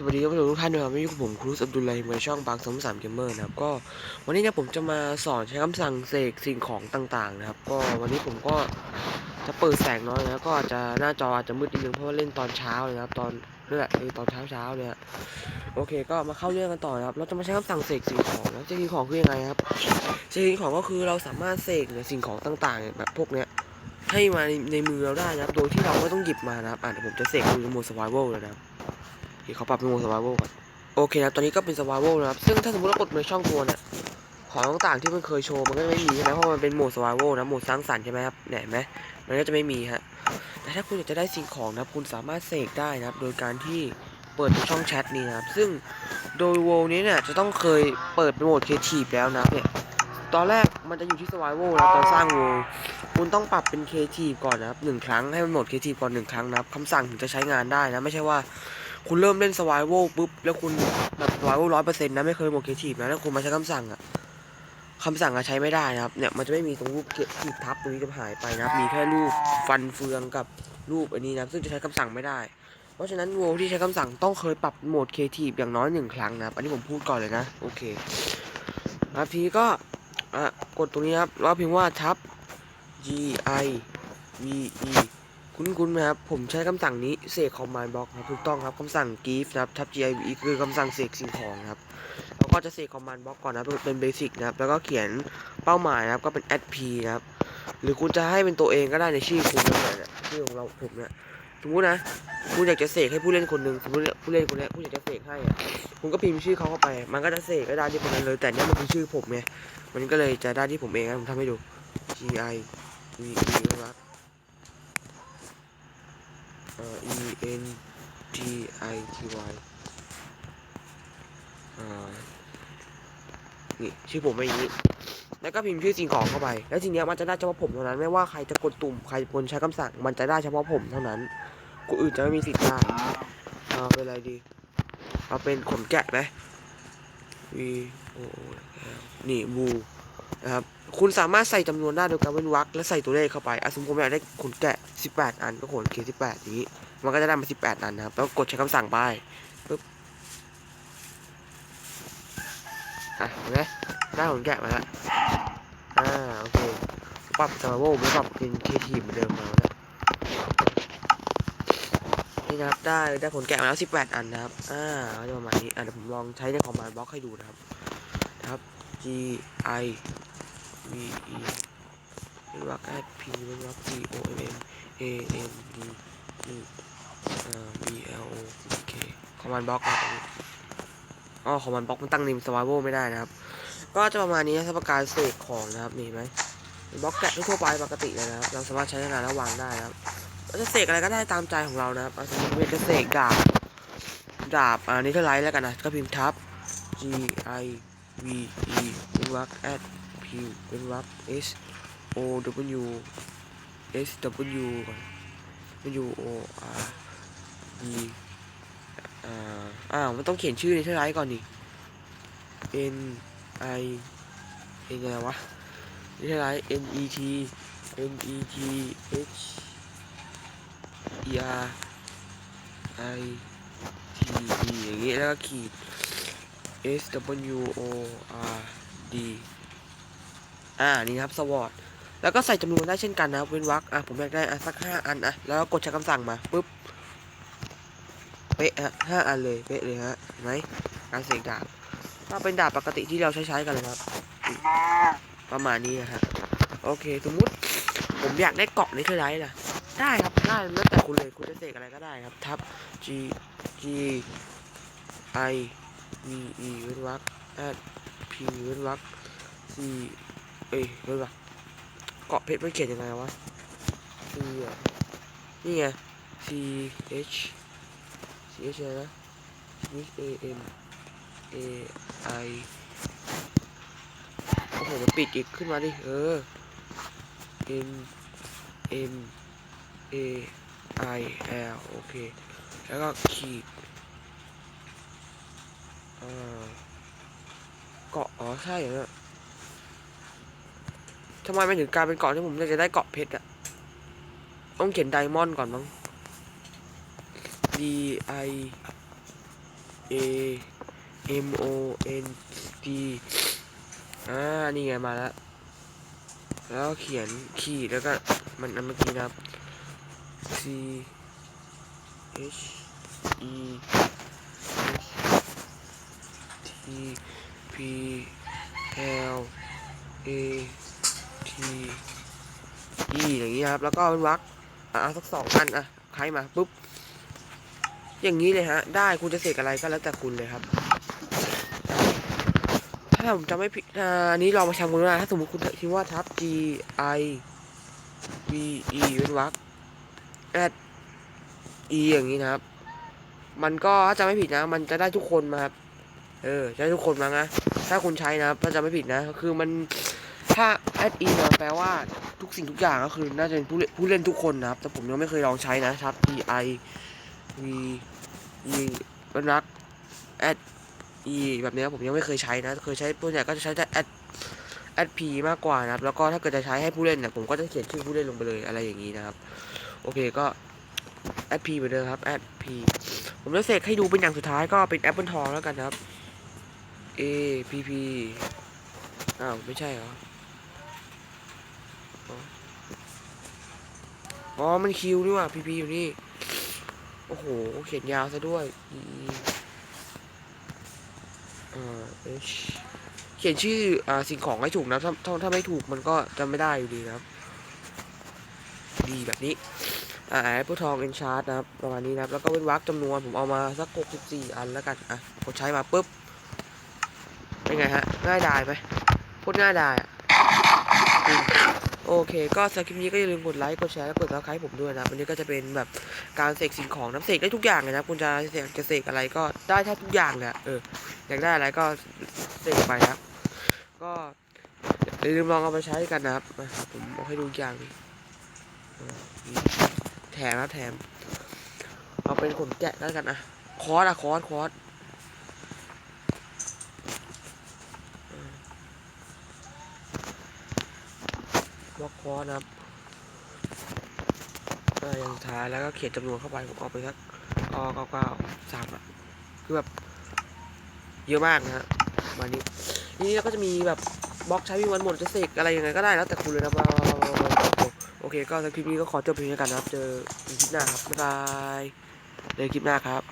สวัสดีครับทุกท่านนะครับวันนี้ผมครูสอับดุลไลในช่องบางสมสามเกมเมอร์นะครับก็วันนี้เนี่ยผมจะมาสอนใช้คำสั่งเสกสิ่งของต่างๆนะครับ ก็วันนี้ผมก็จะเปิดแสงน้อยนะก็อาจจะหน้าจออาจจะมืดนิดนึงเพราะว่าเล่นตอนเช้าเลยนะครับ ตอนนี่แหละเออตอนเช้าเช้าๆเลยอะโอเคก็มาเข้าเรื่องกันต่อนะครับ เราจะมาใช้คำสั่งเสกสิ่งของแล้วเสกสิ่งของคือยังไงครับเสกสิ่งของก็คือเราสามารถเสกสิ่งของต่างๆแบบพวกเนี้ยให้มาในมือเราได้นะครับ โดยที่เราไม่ต้องหยิบมานะครับอะเดี๋ยวผมจะเสกดูในโหมด survival เลยนะครับ ที่เขาปรับเป็นโหมด survival ก่อนโอเคนะครับตอนนี้ก็เป็น survival นะครับ ซึ่งถ้าสมมติเรากดในช่องตัวเนี่ยของต่างๆที่มันเคยโชว์มันก็ไม่มีใช่ไหมเพราะมันเป็นโหมด survival นะโหมดสร้างสรรค์ใช่ไหมครับเนี่ยเห็นไหมมันก็จะไม่มีฮะแต่ถ้าคุณอยากจะได้สิ่งของนะครับคุณสามารถเสกได้นะครับ โดยการที่เปิดช่องแชทนี้นะครับ ซึ่งโดยโวนี้เนี่ยจะต้องเคยเปิดเป็นโหมด creative แล้วนะเนี่ยตอนแรกมันจะอยู่ที่ survival นะตอนสร้างโวคุณต้องปรับเป็น creative ก่อนนะครับหนึ่งครั้งให้มันโหมด creative ก่อนหนึ่งครั้งนะครับคำสั่งถึงจะใช้งานได้นะไม่ใช่ว่า คุณเริ่มเล่น survival ปุ๊บแล้วคุณแบบ survival ร้อยเปอร์เซ็นต์นะไม่เคยโหมด creative นะแล้วคุณมาใช้คำสั่งอะคำสั่งอะใช้ไม่ได้นะครับเนี่ยมันจะไม่มีตรงรูปขีดทับตรงนี้จะหายไปนะครับมีแค่รูปฟันเฟืองกับรูปอันนี้นะซึ่งจะใช้คำสั่งไม่ได้ เพราะฉะนั้นโวที่ใช้คำสั่งต้องเคยปรับโหมด creative อย่างน้อยหนึ่งครั้งนะครับอันนี้ผมพูดก่อนเลยนะโอเคครับทีก็อะกดตรงนี้ครับแล้วพิมพ์ว่าทับ G I V E คุ้นๆไหมครับผมใช้คำสั่งนี้เสกคอมมานด์บล็อกครับถูกต้องครับคำสั่ง give นะครับทับ give คือคำสั่งเสกสิ่งของครับแล้วก็จะเสกคอมมานด์บล็อกก่อนนะเป็นเบสิกนะครับแล้วก็เขียนเป้าหมายนะครับก็เป็น add p นะครับหรือคุณจะให้เป็นตัวเองก็ได้ในชื่อคุณนะเนี่ยชื่อของเราผมเนี่ยสมมตินะคุณอยากจะเสกให้ผู้เล่นคนหนึ่งสมมติผู้เล่นคนนี้คุณอยากจะเสกให้คุณก็พิมพ์ชื่อเขาเข้าไป มันก็จะเสกก็ได้ที่คนนั้นเลย แต่เนี้ยมันคือชื่อผมไงมันก็เลยจะได้ที่ผมเองนะผมทำให้ดู G I V E นะครับ E N T I T Y อ่านี่ชื่อผมเป็นอย่างนี้ แล้วก็พิมพ์ชื่อสิ่งของเข้าไป แล้วทีเนี้ยมันจะได้เฉพาะผมเท่านั้น ไม่ว่าใครจะกดตุ่ม ใครคนใช้คำสั่ง มันจะได้เฉพาะผมเท่านั้น คนอื่นจะไม่มีสิทธิ์ได้เอาเป็นอะไรดี เอาเป็นขนแกะไหม V O O L นี่บูนะครับ คุณสามารถใส่จำนวนได้โดยการเว้นวรรคและใส่ตัวเลขเข้าไปอสมมติผมอยากได้ขนแกะ 18 อันก็ขนเค18อย่างนี้ มันก็จะได้มา 18 อันนะครับ แล้วกดใช้คำสั่งไปปึ๊บอะเห็นได้ขนแกะมาแล้วอ่าโอเคปรับสมาร์โวไม่ปรับเป็นเคทีเหมือนเดิมแล้วนะนี่นะครับได้ได้ขนแกะมาแล้ว 18 อันนะครับอ่าก็จะประมาณนี้อะเดี๋ยวผมลองใช้ในคอมมานด์บล็อกให้ดูนะครับครับ G I V E เป็นวรรค add P เป็นวรรค G O M M A N D นี่อ่า B L O K คอมมานด์บล็อกครับอ๋อคอมมานด์บล็อกมันตั้งนิม survival ไม่ได้นะครับ ก็จะประมาณนี้นะครับการเสกของนะครับนี่ไหมบล็อกแกะทั่วไปปกติเลยนะครับ เราสามารถใช้งานแล้วางได้นะครับเราจะเสกอะไรก็ได้ตามใจของเรานะครับอะสมมติว่าจะเสกดาบดาบอันนี้ก็ไลท์แล้วกันนะก็พิมพ์ทับ G I V E วรรค at P เป็นรรค S O W S W ก่อน W O R D อ่าอ้าว มันต้องเขียนชื่อในเทอร์ไลท์ก่อนดิ N I N อะไรวะในเทอร์ไลท์ N E T N E T H E R I T E อย่างงี้แล้วก็ขีด S W O R D อ่านี่นะครับสวอตแล้วก็ใส่จำนวนได้เช่นกันนะเว้นวรรคอะผมอยากได้อะสักห้าอันอะแล้วก็กดใช้คำสั่งมาปุ๊บเป๊ะฮะห้าอันเลยเป๊ะเลยฮะเห็นไหมการเสกดาบก็เป็นดาบปกติที่เราใช้ใช้กันเลยครับประมาณนี้นะฮะโอเค สมมุติผมอยากได้เกาะในเทอร์ไล่ล่ะ ได้ครับได้แล้วแต่คุณเลยคุณจะเสกอะไรก็ได้ครับ ทับ G G I V E เว้นวรรค at P เว้นวรรค C เอ้ยเว้นวรรคเกาะเพชรมันเขียนยังไงวะ C อะนี่ไง C H C H นะ Smith A M A I โอ้โหมันปิดอีกขึ้นมาดิ เออ N M A I L โอเค แล้วก็ขีดอ่าเกาะอ๋อใช่เหรอเนี่ย ทำไมมันถึงกลายเป็นเกาะที่ผมอยากจะได้เกาะเพชรอะต้องเขียนไดมอนด์ก่อนมั้ง D I A M O N D อ่า นี่ไงมาแล้ว แล้วเขียนขีดแล้วก็มันอันเมื่อกี้นะครับ C H E T P L A T E อย่างนี้ครับ แล้วก็เป็นวรรคอะเอาสักสองอันอะใครมาปุ๊บ อย่างนี้เลยฮะ ได้คุณจะเสกอะไรก็แล้วแต่คุณเลยครับ ถ้าผมจำไม่ผิดอันนี้ลองมาทำกันดูนะถ้าสมมติคุณคิดว่าทับ G I V E เป็นวรรค at E อย่างนี้นะครับ มันก็ถ้าจำไม่ผิดนะ มันจะได้ทุกคนมาครับ เออ จะได้ทุกคนมานะถ้าคุณใช้นะครับถ้าจำไม่ผิดนะ คือมัน ถ้า at E เนี่ยแปลว่าทุกสิ่งทุกอย่างก็คือน่าจะเป็นผู้เล่นผู้เล่นทุกคนนะครับ แต่ผมยังไม่เคยลองใช้นะครับ G I V E เป็นรัก at E แบบนี้ผมยังไม่เคยใช้นะ เคยใช้ตัวใหญ่ก็จะใช้แต่ at at P มากกว่านะครับ แล้วก็ถ้าเกิดจะใช้ให้ผู้เล่นเนี่ยผมก็จะเขียนชื่อผู้เล่นลงไปเลยอะไรอย่างนี้นะครับ โอเคก็ at P เหมือนเดิมครับ at P ผมจะเสกให้ดูเป็นอย่างสุดท้ายก็เป็นแอปเปิลทองแล้วกันนะครับ A P P อ้าวไม่ใช่เหรอ อ๋อ มันคิวนี่ว่า P P อยู่นี่ โอ้โห เขียนยาวซะด้วย E อ่าเขียนชื่ออ่าสิ่งของให้ถูกนะถ้าถ้าถ้าไม่ถูกมันก็จะไม่ได้อยู่ดีนะครับ ดีแบบนี้ อ่าแอปเปิลทองเอนชาร์ตนะครับ ประมาณนี้นะครับ แล้วก็เป็นวักจำนวน ผมเอามาสัก64อันแล้วกัน อะกดใช้มาปุ๊บ เป็นไงฮะ ง่ายดายไหมโคตรง่ายดายอะ โอเค ก็สำหรับคลิปนี้ก็อย่าลืมกดไลค์ กดแชร์ และกดซับสไครต์ผมด้วยนะครับวันนี้ก็จะเป็นแบบการเสกสิ่งของน้ำเสกได้ทุกอย่างเลยนะ คุณจะเสกจะเสกอะไรก็ได้แทบทุกอย่างเลยอะเออ อยากได้อะไรก็เสกไปนะครับก็อย่าลืมลองเอาไปใช้กันนะครับมาผมเอาให้ดูอย่างนึงอ่านี่แถมนะแถม เอาเป็นขนแกะแล้วกันอะคอร์สอะคอร์สคอร์ส ล็อกคอสนะครับอ่าอย่างท้ายแล้วก็เขียนจำนวนเข้าไปผมเอาไปสักเก้าเก้าเก้าสามอะคือแบบเยอะมากนะฮะประมานี้นี่ก็จะมีแบบบล็อกใช้วิ่งวันหมดจะเสกอะไรยังไงก็ได้แล้วแต่คุณเลยนะโอเคก็คลิปนี้ก็ขอจบเพียงเท่านี้กันนะครับ เจอกันคลิปหน้าครับบ๊ายบายเจอคลิปหน้าครับ